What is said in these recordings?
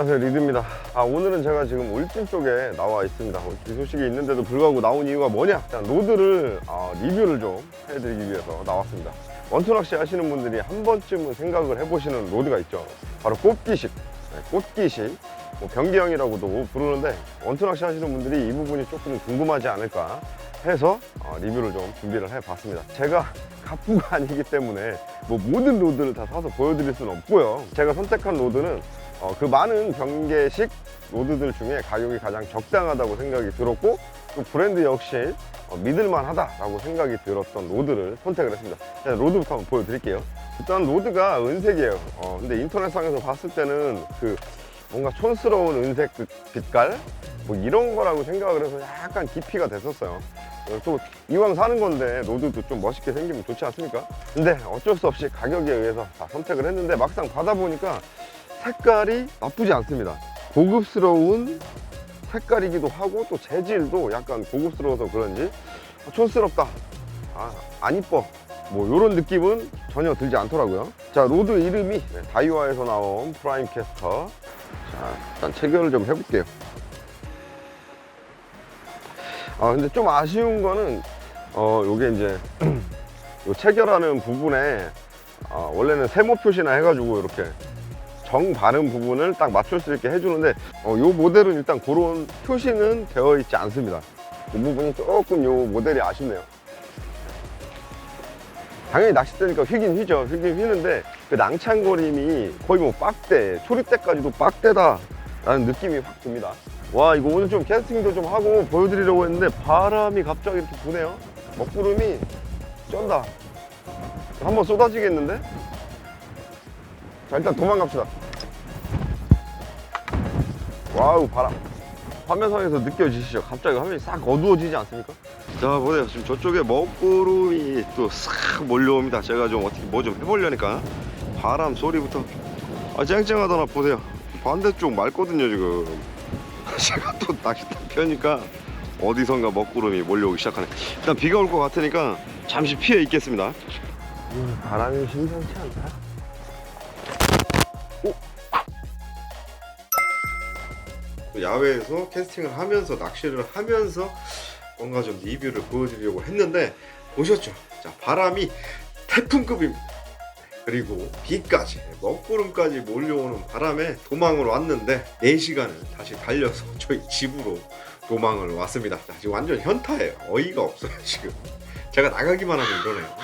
안녕하세요 리드입니다. 아 오늘은 제가 지금 울진 쪽에 나와 있습니다. 울진 소식이 있는데도 불구하고 나온 이유가 뭐냐? 일단 로드를 아, 리뷰를 좀 해드리기 위해서 나왔습니다. 원투 낚시 하시는 분들이 한 번쯤은 생각을 해보시는 로드가 있죠. 바로 꽃기식 네, 꽃기식 뭐 변기형이라고도 부르는데 원투 낚시 하시는 분들이 이 부분이 조금 궁금하지 않을까 해서 어, 리뷰를 좀 준비를 해봤습니다. 제가 가프가 아니기 때문에 뭐 모든 로드를 다 사서 보여드릴 수는 없고요. 제가 선택한 로드는 어, 그 많은 변개식 로드들 중에 가격이 가장 적당하다고 생각이 들었고 또 브랜드 역시 어, 믿을만 하다라고 생각이 들었던 로드를 선택을 했습니다. 자, 로드부터 한번 보여드릴게요. 일단 로드가 은색이에요. 어, 근데 인터넷상에서 봤을 때는 그 뭔가 촌스러운 은색 그 빛깔? 뭐 이런 거라고 생각을 해서 약간 깊이가 됐었어요. 어, 또 이왕 사는 건데 로드도 좀 멋있게 생기면 좋지 않습니까? 근데 어쩔 수 없이 가격에 의해서 다 선택을 했는데 막상 받아보니까 색깔이 나쁘지 않습니다. 고급스러운 색깔이기도 하고 또 재질도 약간 고급스러워서 그런지 아, 촌스럽다. 아, 안 이뻐. 뭐 이런 느낌은 전혀 들지 않더라고요. 자 로드 이름이 네, 다이와에서 나온 프라임 캐스터. 자 일단 체결을 좀 해볼게요 아 근데 좀 아쉬운 거는 어 요게 이제 요 체결하는 부분에 아, 원래는 세모 표시나 해가지고 이렇게 정 바른 부분을 딱 맞출 수 있게 해주는데 어, 요 모델은 일단 그런 표시는 되어 있지 않습니다. 그 부분이 조금 요 모델이 아쉽네요. 당연히 낚싯대니까 휘긴 휘죠. 휘긴 휘는데 그 낭창거림이 거의 뭐 빡대 초리대까지도 빡대다 라는 느낌이 확 듭니다 와 이거 오늘 좀 캐스팅도 좀 하고 보여드리려고 했는데 바람이 갑자기 이렇게 부네요. 먹구름이 쩐다. 한번 쏟아지겠는데? 자 일단 도망갑시다. 와우 바람. 화면상에서 느껴지시죠? 갑자기 화면이 싹 어두워지지 않습니까? 자 보세요. 지금 저쪽에 먹구름이 또 싹 몰려옵니다. 제가 좀 어떻게 뭐 좀 해보려니까. 바람 소리부터. 아 쨍쨍하더나 보세요. 반대쪽 맑거든요 지금 제가 또 낚싯대 펴니까 어디선가 먹구름이 몰려오기 시작하네 일단 비가 올 것 같으니까 잠시 피해 있겠습니다 음, 바람이 심상치 않다 야외에서 캐스팅을 하면서 낚시를 하면서 뭔가 좀 리뷰를 보여드리려고 했는데 보셨죠? 자 바람이 태풍급입니다. 그리고 비까지 먹구름까지 몰려오는 바람에 도망을 왔는데 4시간을 다시 달려서 저희 집으로 도망을 왔습니다. 자, 지금 완전 현타예요. 어이가 없어요 지금. 제가 나가기만 하면 이러네요.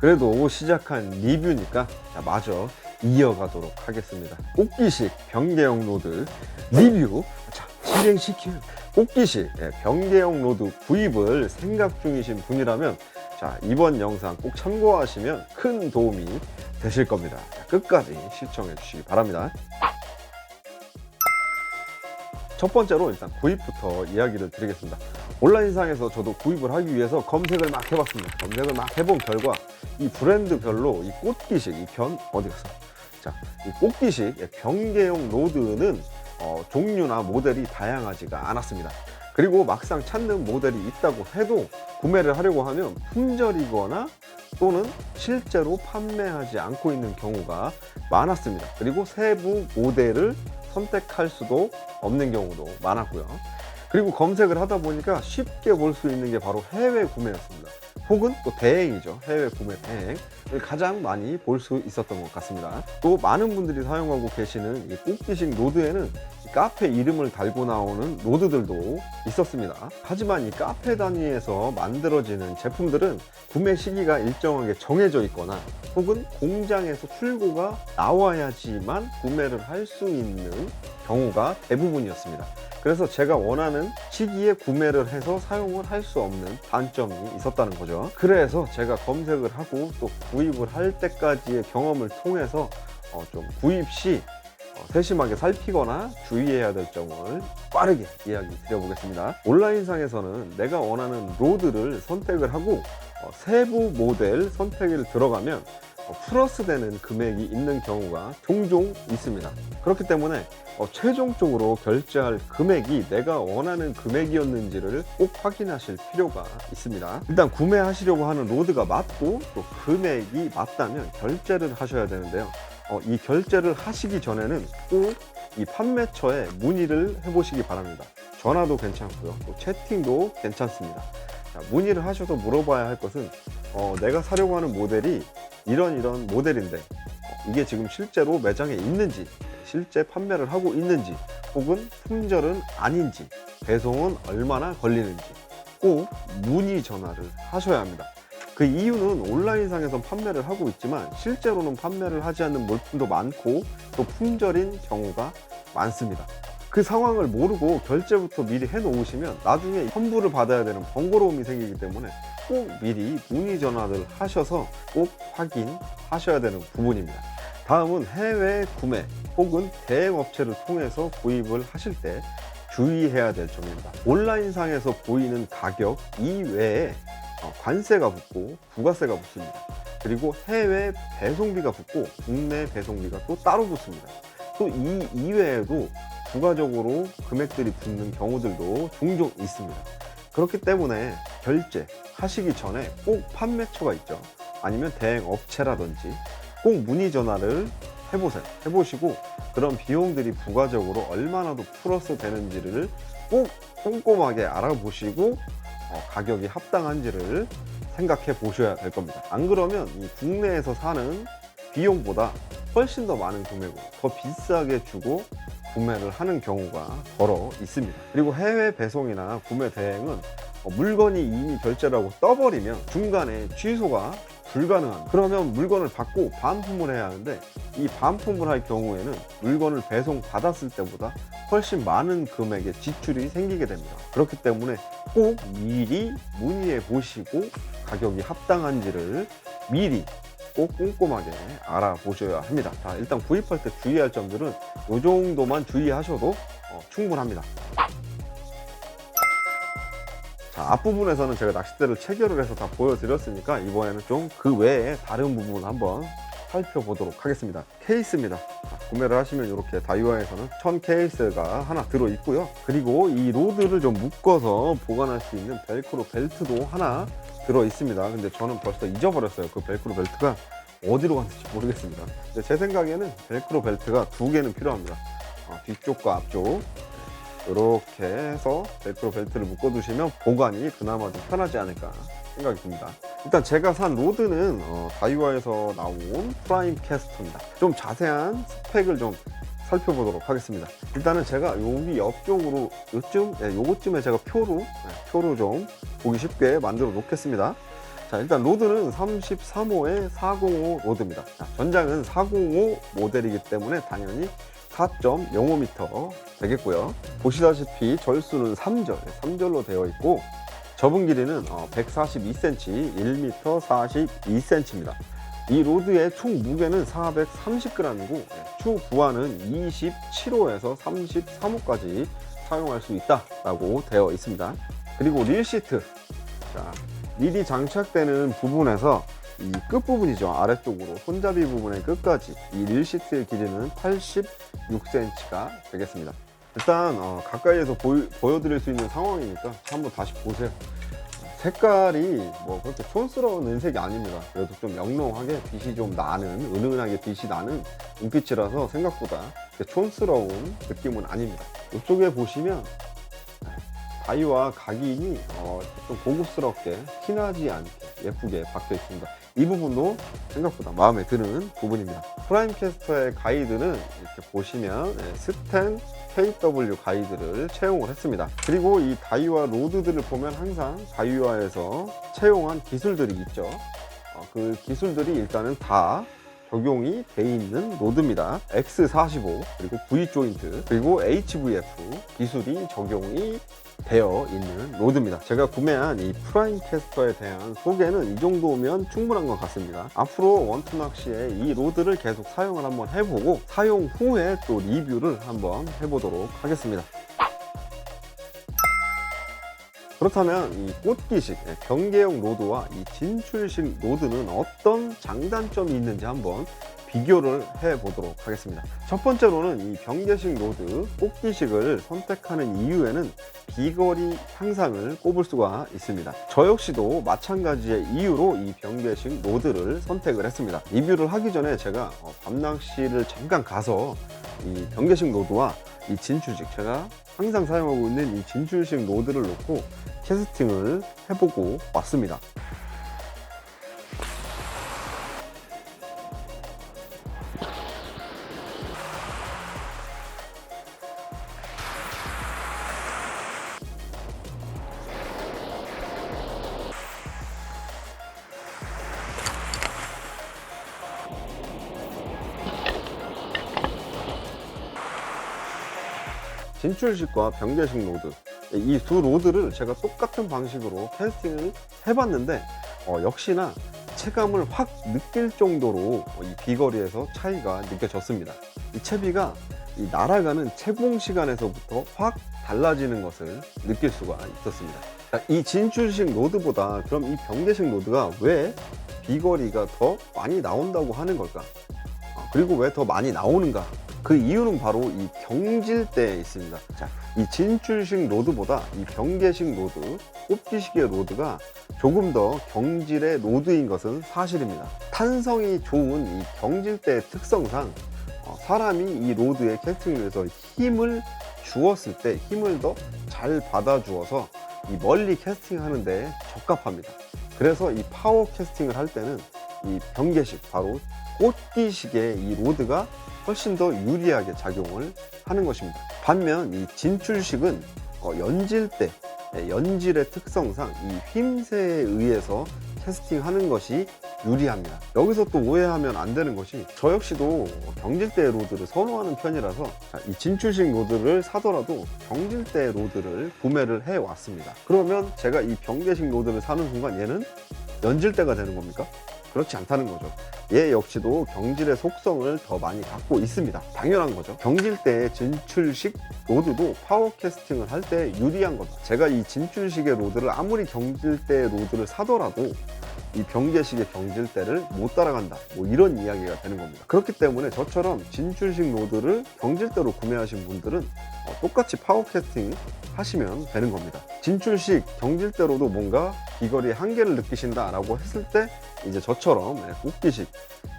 그래도 시작한 리뷰니까 자 마저 이어가도록 하겠습니다. 꽃기식 변개형 로드 리뷰 자 진행시킬 꽃기식 예, 변개형 로드 구입을 생각 중이신 분이라면 자 이번 영상 꼭 참고하시면 큰 도움이 되실 겁니다. 자, 끝까지 시청해 주시기 바랍니다. 첫 번째로 일단 구입부터 이야기를 드리겠습니다. 온라인상에서 저도 구입을 하기 위해서 검색을 막 해봤습니다. 검색을 막 해본 결과 이 브랜드별로 이 꽃기식, 이 변, 어디 갔어? 자, 이 꽃기식 의 변개용 로드는 어, 종류나 모델이 다양하지가 않았습니다. 그리고 막상 찾는 모델이 있다고 해도 구매를 하려고 하면 품절이거나 또는 실제로 판매하지 않고 있는 경우가 많았습니다. 그리고 세부 모델을 선택할 수도 없는 경우도 많았고요. 그리고 검색을 하다 보니까 쉽게 볼 수 있는 게 바로 해외 구매였습니다. 혹은 또 대행이죠. 해외 구매 대행. 가장 많이 볼 수 있었던 것 같습니다. 또 많은 분들이 사용하고 계시는 이 꽃기식 로드에는 이 카페 이름을 달고 나오는 로드들도 있었습니다. 하지만 이 카페 단위에서 만들어지는 제품들은 구매 시기가 일정하게 정해져 있거나 혹은 공장에서 출고가 나와야지만 구매를 할 수 있는 경우가 대부분이었습니다. 그래서 제가 원하는 시기에 구매를 해서 사용을 할 수 없는 단점이 있었다는 거죠. 그래서 제가 검색을 하고 또 구입을 할 때까지의 경험을 통해서 어, 좀 구입 시 어, 세심하게 살피거나 주의해야 될 점을 빠르게 이야기 드려보겠습니다. 온라인상에서는 내가 원하는 로드를 선택을 하고 어, 세부 모델 선택을 들어가면 어, 플러스 되는 금액이 있는 경우가 종종 있습니다. 그렇기 때문에 어, 최종적으로 결제할 금액이 내가 원하는 금액이었는지를 꼭 확인하실 필요가 있습니다. 일단 구매하시려고 하는 로드가 맞고 또 금액이 맞다면 결제를 하셔야 되는데요. 어, 이 결제를 하시기 전에는 꼭 이 판매처에 문의를 해보시기 바랍니다. 전화도 괜찮고요. 또 채팅도 괜찮습니다. 자, 문의를 하셔서 물어봐야 할 것은 어, 내가 사려고 하는 모델이 이런 이런 모델인데 어, 이게 지금 실제로 매장에 있는지 실제 판매를 하고 있는지 혹은 품절은 아닌지 배송은 얼마나 걸리는지 꼭 문의 전화를 하셔야 합니다. 그 이유는 온라인상에서 판매를 하고 있지만 실제로는 판매를 하지 않는 물품도 많고 또 품절인 경우가 많습니다. 그 상황을 모르고 결제부터 미리 해 놓으시면 나중에 환불을 받아야 되는 번거로움이 생기기 때문에 꼭 미리 문의 전화를 하셔서 꼭 확인하셔야 되는 부분입니다. 다음은 해외 구매 혹은 대행 업체를 통해서 구입을 하실 때 주의해야 될 점입니다. 온라인상에서 보이는 가격 이외에 어, 관세가 붙고 부가세가 붙습니다. 그리고 해외 배송비가 붙고 국내 배송비가 또 따로 붙습니다. 또 이 이외에도 부가적으로 금액들이 붙는 경우들도 종종 있습니다. 그렇기 때문에 결제 하시기 전에 꼭 판매처가 있죠. 아니면 대행 업체라든지 꼭 문의 전화를 해보세요. 해보시고 그런 비용들이 부가적으로 얼마나 더 플러스 되는지를 꼭 꼼꼼하게 알아보시고 어, 가격이 합당한지를 생각해 보셔야 될 겁니다. 안 그러면 이 국내에서 사는 비용보다 훨씬 더 많은 금액으로 더 비싸게 주고 구매를 하는 경우가 더러 있습니다. 그리고 해외 배송이나 구매 대행은 어, 물건이 이미 결제라고 떠버리면 중간에 취소가 불가능합니다. 그러면 물건을 받고 반품을 해야 하는데 이 반품을 할 경우에는 물건을 배송 받았을 때보다 훨씬 많은 금액의 지출이 생기게 됩니다. 그렇기 때문에 꼭 미리 문의해 보시고 가격이 합당한지를 미리 꼭 꼼꼼하게 알아보셔야 합니다. 자, 일단 구입할 때 주의할 점들은 이 정도만 주의하셔도 어, 충분합니다. 자, 앞부분에서는 제가 낚싯대를 체결을 해서 다 보여드렸으니까 이번에는 좀 그 외에 다른 부분 한번 살펴보도록 하겠습니다. 케이스입니다. 자, 구매를 하시면 이렇게 다이와에서는 천 케이스가 하나 들어 있고요. 그리고 이 로드를 좀 묶어서 보관할 수 있는 벨크로 벨트도 하나 들어 있습니다. 근데 저는 벌써 잊어버렸어요. 그 벨크로 벨트가 어디로 갔는지 모르겠습니다. 제 생각에는 벨크로 벨트가 두 개는 필요합니다. 어, 뒤쪽과 앞쪽 이렇게 해서 벨크로 벨트를 묶어 두시면 보관이 그나마 좀 편하지 않을까 생각이 듭니다. 일단 제가 산 로드는 어, 다이와에서 나온 프라임 캐스터입니다. 좀 자세한 스펙을 좀 살펴보도록 하겠습니다. 일단은 제가 여기 옆쪽으로 요쯤, 네, 요거쯤에 제가 표로 네, 표로 좀 보기 쉽게 만들어 놓겠습니다. 자, 일단 로드는 33호의 405 로드입니다. 자, 전장은 405 모델이기 때문에 당연히 4.05m 되겠고요. 보시다시피 절수는 3절, 3절로 되어 있고 접은 길이는 142cm, 1m 42cm입니다. 이 로드의 총 무게는 430g이고 추 부하는 27호에서 33호까지 사용할 수 있다라고 되어 있습니다. 그리고 릴 시트, 자, 릴이 장착되는 부분에서 이 끝부분이죠 아래쪽으로 손잡이 부분의 끝까지 이 릴 시트의 길이는 86cm가 되겠습니다. 일단 어, 가까이에서 보여, 보여드릴 수 있는 상황이니까 한번 다시 보세요. 색깔이 뭐 그렇게 촌스러운 은색이 아닙니다. 그래도 좀 영롱하게 빛이 좀 나는 은은하게 빛이 나는 은빛이라서 생각보다 촌스러운 느낌은 아닙니다. 이쪽에 보시면 다이와 각인이 어, 좀 고급스럽게 티나지 않게 예쁘게 박혀 있습니다. 이 부분도 생각보다 마음에 드는 부분입니다. 프라임 캐스터의 가이드는 이렇게 보시면 예, 스텐 KW 가이드를 채용을 했습니다. 그리고 이 다이와 로드들을 보면 항상 다이와에서 채용한 기술들이 있죠. 어, 그 기술들이 일단은 다 적용이 돼 있는 로드입니다. X45 그리고 V 조인트 그리고 HVF 기술이 적용이 되어 있는 로드입니다. 제가 구매한 이 프라임 캐스터에 대한 소개는 이 정도면 충분한 것 같습니다. 앞으로 원투 낚시에 이 로드를 계속 사용을 한번 해보고 사용 후에 또 리뷰를 한번 해보도록 하겠습니다. 그렇다면 이 꽃기식 예, 경계형 로드와 이 진출식 로드는 어떤 장단점이 있는지 한번 비교를 해 보도록 하겠습니다. 첫 번째로는 이 병계식 로드 꽃기식을 선택하는 이유에는 비거리 향상을 꼽을 수가 있습니다. 저 역시도 마찬가지의 이유로 이 병계식 로드를 선택을 했습니다. 리뷰를 하기 전에 제가 어, 밤낚시를 잠깐 가서 이 병계식 로드와 이 진출식 제가 항상 사용하고 있는 이 진출식 로드를 놓고 캐스팅을 해보고 왔습니다. 진출식과 병계식 로드 이 두 로드를 제가 똑같은 방식으로 캐스팅을 해봤는데 어, 역시나 체감을 확 느낄 정도로 이 비거리에서 차이가 느껴졌습니다. 이 채비가 이 날아가는 채공 시간에서부터 확 달라지는 것을 느낄 수가 있었습니다. 자, 이 진출식 로드보다 그럼 이 병계식 로드가 왜 비거리가 더 많이 나온다고 하는 걸까? 아, 그리고 왜 더 많이 나오는가? 그 이유는 바로 이 경질대에 있습니다. 자, 이 진출식 로드보다 이 병계식 로드, 꼽기식의 로드가 조금 더 경질의 로드인 것은 사실입니다. 탄성이 좋은 이 경질대의 특성상 어, 사람이 이 로드에 캐스팅을 해서 힘을 주었을 때 힘을 더 잘 받아 주어서 이 멀리 캐스팅하는 데 적합합니다. 그래서 이 파워 캐스팅을 할 때는 이 병계식 바로 꽃기식의 이 로드가 훨씬 더 유리하게 작용을 하는 것입니다. 반면 이 진출식은 어, 연질 때 예, 연질의 특성상 이 휨새에 의해서 캐스팅하는 것이 유리합니다. 여기서 또 오해하면 안 되는 것이 저 역시도 경질대 로드를 선호하는 편이라서 자, 이 진출식 로드를 사더라도 경질대 로드를 구매를 해 왔습니다. 그러면 제가 이 병계식 로드를 사는 순간 얘는 연질대가 되는 겁니까? 그렇지 않다는 거죠. 얘 역시도 경질의 속성을 더 많이 갖고 있습니다. 당연한 거죠. 경질대의 진출식 로드도 파워 캐스팅을 할 때 유리한 거죠. 제가 이 진출식의 로드를 아무리 경질대 로드를 사더라도 이 병계식의 경질대를 못 따라간다. 뭐 이런 이야기가 되는 겁니다. 그렇기 때문에 저처럼 진출식 로드를 경질대로 구매하신 분들은 어, 똑같이 파워 캐스팅 하시면 되는 겁니다. 진출식 경질대로도 뭔가 비거리 한계를 느끼신다 라고 했을 때 이제 저처럼 웃기식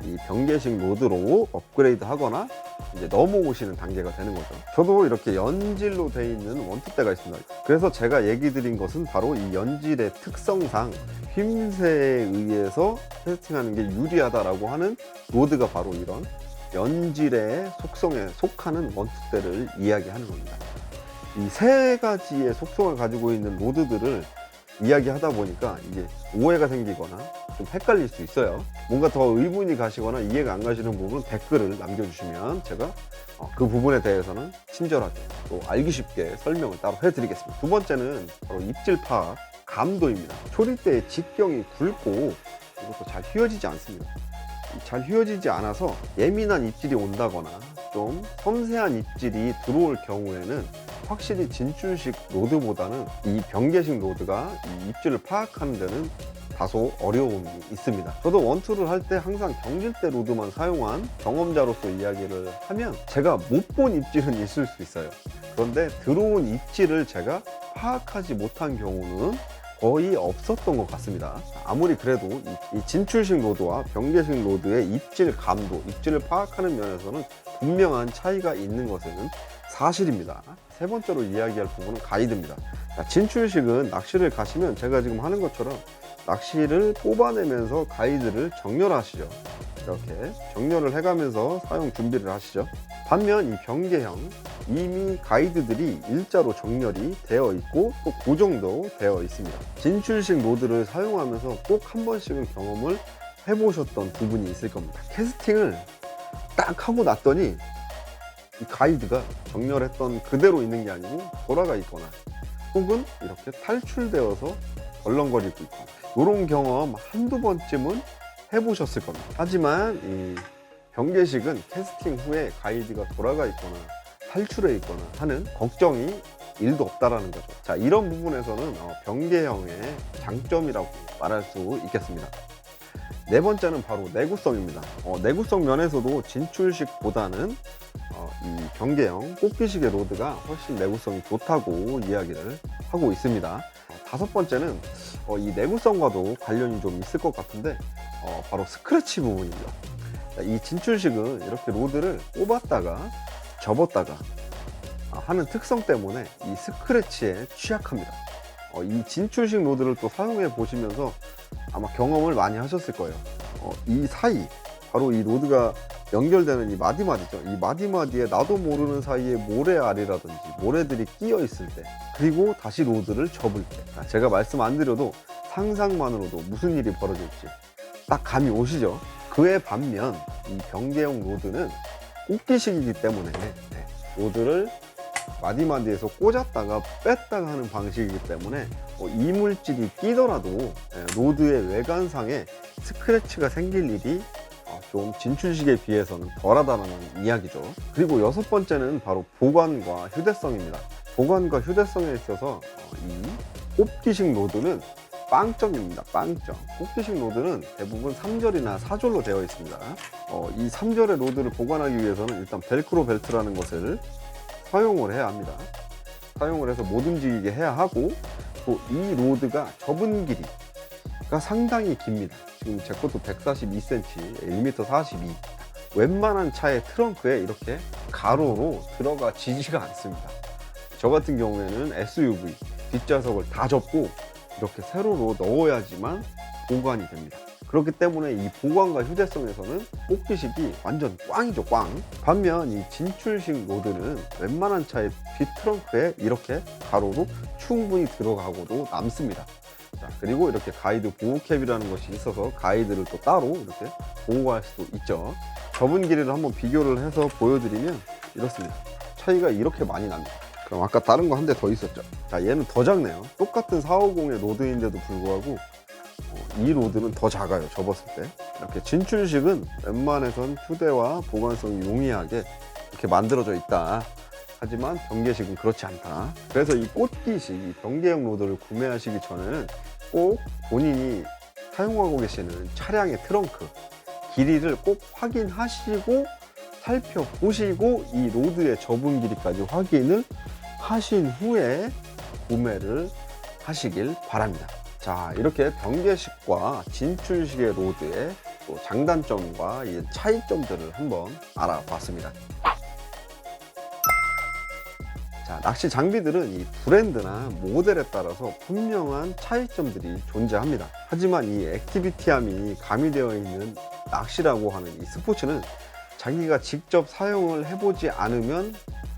이 병계식 로드로 업그레이드 하거나 이제 넘어오시는 단계가 되는 거죠. 저도 이렇게 연질로 돼 있는 원투대가 있습니다. 그래서 제가 얘기 드린 것은 바로 이 연질의 특성상 휨새에 의해서 테스팅하는 게 유리하다라고 하는 로드가 바로 이런 연질의 속성에 속하는 원투대를 이야기하는 겁니다. 이 세 가지의 속성을 가지고 있는 로드들을 이야기하다 보니까 이게 오해가 생기거나 좀 헷갈릴 수 있어요. 뭔가 더 의문이 가시거나 이해가 안 가시는 부분은 댓글을 남겨주시면 제가 어, 그 부분에 대해서는 친절하게 또 알기 쉽게 설명을 따로 해드리겠습니다. 두 번째는 바로 입질 파악 감도입니다. 초리대의 직경이 굵고 이것도 잘 휘어지지 않습니다. 잘 휘어지지 않아서 예민한 입질이 온다거나 좀 섬세한 입질이 들어올 경우에는 확실히 진출식 로드보다는 이 병계식 로드가 이 입질을 파악하는 데는 다소 어려움이 있습니다. 저도 원투를 할 때 항상 경질대 로드만 사용한 경험자로서 이야기를 하면 제가 못 본 입질은 있을 수 있어요. 그런데 들어온 입질을 제가 파악하지 못한 경우는 거의 없었던 것 같습니다. 아무리 그래도 이, 이 진출식 로드와 병계식 로드의 입질 감도, 입질을 파악하는 면에서는 분명한 차이가 있는 것은 사실입니다. 세 번째로 이야기할 부분은 가이드입니다. 자, 진출식은 낚시를 가시면 제가 지금 하는 것처럼 낚시를 뽑아내면서 가이드를 정렬하시죠. 이렇게 정렬을 해가면서 사용 준비를 하시죠. 반면 이 병계형 이미 가이드들이 일자로 정렬이 되어 있고 또 고정도 되어 있습니다. 진출식 로드를 사용하면서 꼭 한 번씩은 경험을 해보셨던 부분이 있을 겁니다. 캐스팅을 딱 하고 났더니 이 가이드가 정렬했던 그대로 있는 게 아니고 돌아가 있거나 혹은 이렇게 탈출되어서 덜렁거리고 있거나 이런 경험 한두 번쯤은 해보셨을 겁니다. 하지만 이 병계식은 캐스팅 후에 가이드가 돌아가 있거나 탈출해 있거나 하는 걱정이 일도 없다라는 거죠. 자, 이런 부분에서는 어, 병계형의 장점이라고 말할 수 있겠습니다. 네 번째는 바로 내구성입니다. 어, 내구성 면에서도 진출식보다는 어, 이 병계형 꽃기식의 로드가 훨씬 내구성이 좋다고 이야기를 하고 있습니다. 어, 다섯 번째는 어, 이 내구성과도 관련이 좀 있을 것 같은데 어, 바로 스크래치 부분입니다. 자, 이 진출식은 이렇게 로드를 꼽았다가 접었다가 아, 하는 특성 때문에 이 스크래치에 취약합니다. 어, 이 진출식 로드를 또 사용해 보시면서 아마 경험을 많이 하셨을 거예요. 어, 이 사이 바로 이 로드가 연결되는 이 마디마디죠. 이 마디마디에 나도 모르는 사이에 모래알이라든지 모래들이 끼어 있을 때 그리고 다시 로드를 접을 때 아, 제가 말씀 안 드려도 상상만으로도 무슨 일이 벌어질지 딱 감이 오시죠. 그에 반면 이 병계형 로드는 꽂기식이기 때문에 네, 로드를 마디마디에서 꽂았다가 뺐다가 하는 방식이기 때문에 어, 이물질이 끼더라도 예, 로드의 외관상에 스크래치가 생길 일이 어, 좀 진출식에 비해서는 덜하다는 이야기죠. 그리고 여섯 번째는 바로 보관과 휴대성입니다. 보관과 휴대성에 있어서 어, 이 꼽기식 로드는 빵점입니다. 빵점. 꼽기식 로드는 대부분 3절이나 4절로 되어 있습니다. 어, 이 3절의 로드를 보관하기 위해서는 일단 벨크로 벨트라는 것을 사용을 해야 합니다. 사용을 해서 못 움직이게 해야 하고 또 이 로드가 접은 길이가 상당히 깁니다. 지금 제 것도 142cm, 1m 42. 웬만한 차의 트렁크에 이렇게 가로로 들어가 지지가 않습니다. 저 같은 경우에는 SUV 뒷좌석을 다 접고 이렇게 세로로 넣어야지만 보관이 됩니다. 그렇기 때문에 이 보관과 휴대성에서는 뽑기식이 완전 꽝이죠, 꽝. 반면 이 진출식 로드는 웬만한 차의 뒷 트렁크에 이렇게 가로로 충분히 들어가고도 남습니다. 자, 그리고 이렇게 가이드 보호캡이라는 것이 있어서 가이드를 또 따로 이렇게 보호할 수도 있죠. 접은 길이를 한번 비교를 해서 보여드리면 이렇습니다. 차이가 이렇게 많이 납니다. 그럼 아까 다른 거 한 대 더 있었죠. 자, 얘는 더 작네요. 똑같은 450의 로드인데도 불구하고 어, 이 로드는 더 작아요. 접었을 때. 이렇게 진출식은 웬만해선 휴대와 보관성이 용이하게 이렇게 만들어져 있다. 하지만 병계식은 그렇지 않다. 그래서 이 꽃기식, 이 병계형 로드를 구매하시기 전에는 꼭 본인이 사용하고 계시는 차량의 트렁크 길이를 꼭 확인하시고 살펴보시고 이 로드의 접은 길이까지 확인을 하신 후에 구매를 하시길 바랍니다. 자, 이렇게 병계식과 진출식의 로드의 또 장단점과 이 차이점들을 한번 알아봤습니다. 자, 낚시 장비들은 이 브랜드나 모델에 따라서 분명한 차이점들이 존재합니다. 하지만 이 액티비티함이 가미되어 있는 낚시라고 하는 이 스포츠는 자기가 직접 사용을 해보지 않으면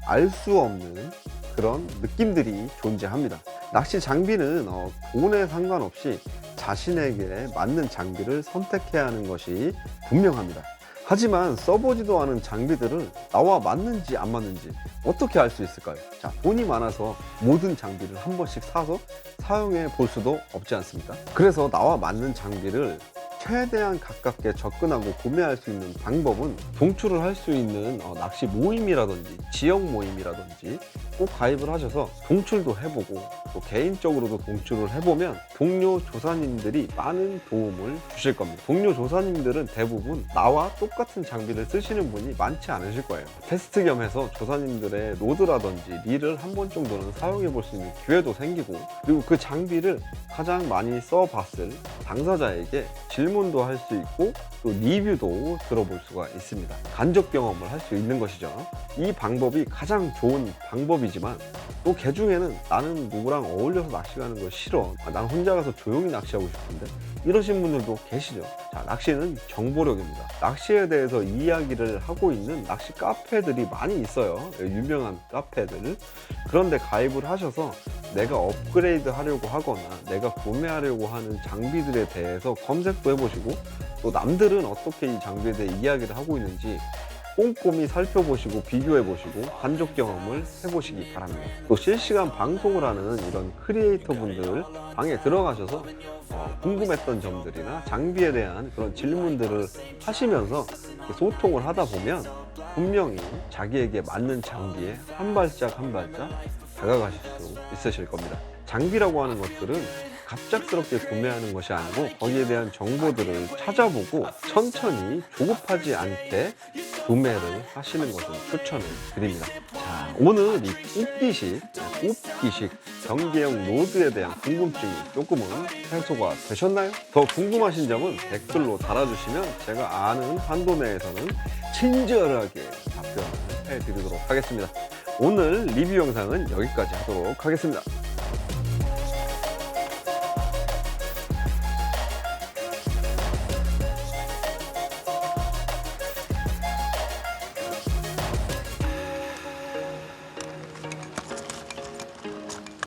알 수 없는 그런 느낌들이 존재합니다. 낚시 장비는 어, 돈에 상관없이 자신에게 맞는 장비를 선택해야 하는 것이 분명합니다. 하지만 써보지도 않은 장비들을 나와 맞는지 안 맞는지 어떻게 알 수 있을까요? 자, 돈이 많아서 모든 장비를 한 번씩 사서 사용해 볼 수도 없지 않습니까? 그래서 나와 맞는 장비를 최대한 가깝게 접근하고 구매할 수 있는 방법은 동출을 할 수 있는 어, 낚시 모임이라든지 지역 모임이라든지 꼭 가입을 하셔서 동출도 해보고 또 개인적으로도 동출을 해보면 동료 조사님들이 많은 도움을 주실 겁니다. 동료 조사님들은 대부분 나와 똑같은 장비를 쓰시는 분이 많지 않으실 거예요. 테스트 겸 해서 조사님들의 로드라든지 릴을 한 번 정도는 사용해 볼 수 있는 기회도 생기고 그리고 그 장비를 가장 많이 써봤을 당사자에게 질문 도 할 수 있고 또 리뷰도 들어볼 수가 있습니다. 간접 경험을 할 수 있는 것이죠. 이 방법이 가장 좋은 방법이지만 또 개 중에는 나는 누구랑 어울려서 낚시 가는 거 싫어. 아, 난 혼자 가서 조용히 낚시하고 싶은데 이러신 분들도 계시죠. 자, 낚시는 정보력입니다. 낚시에 대해서 이야기를 하고 있는 낚시 카페들이 많이 있어요. 유명한 카페들. 그런데 가입을 하셔서 내가 업그레이드 하려고 하거나 내가 구매하려고 하는 장비들에 대해서 검색도 해보시고 또 남들은 어떻게 이 장비에 대해 이야기를 하고 있는지 꼼꼼히 살펴보시고 비교해보시고 만족 경험을 해보시기 바랍니다. 또 실시간 방송을 하는 이런 크리에이터 분들 방에 들어가셔서 어, 궁금했던 점들이나 장비에 대한 그런 질문들을 하시면서 소통을 하다 보면 분명히 자기에게 맞는 장비에 한 발짝 한 발짝 다가가실 수 있으실 겁니다. 장비라고 하는 것들은 갑작스럽게 구매하는 것이 아니고 거기에 대한 정보들을 찾아보고 천천히 조급하지 않게 구매를 하시는 것을 추천을 드립니다. 자, 오늘 이 꽃기식, 꽃기식 경계형 노드에 대한 궁금증이 조금은 해소가 되셨나요? 더 궁금하신 점은 댓글로 달아주시면 제가 아는 한도 내에서는 친절하게 답변을 해드리도록 하겠습니다. 오늘 리뷰 영상은 여기까지 하도록 하겠습니다.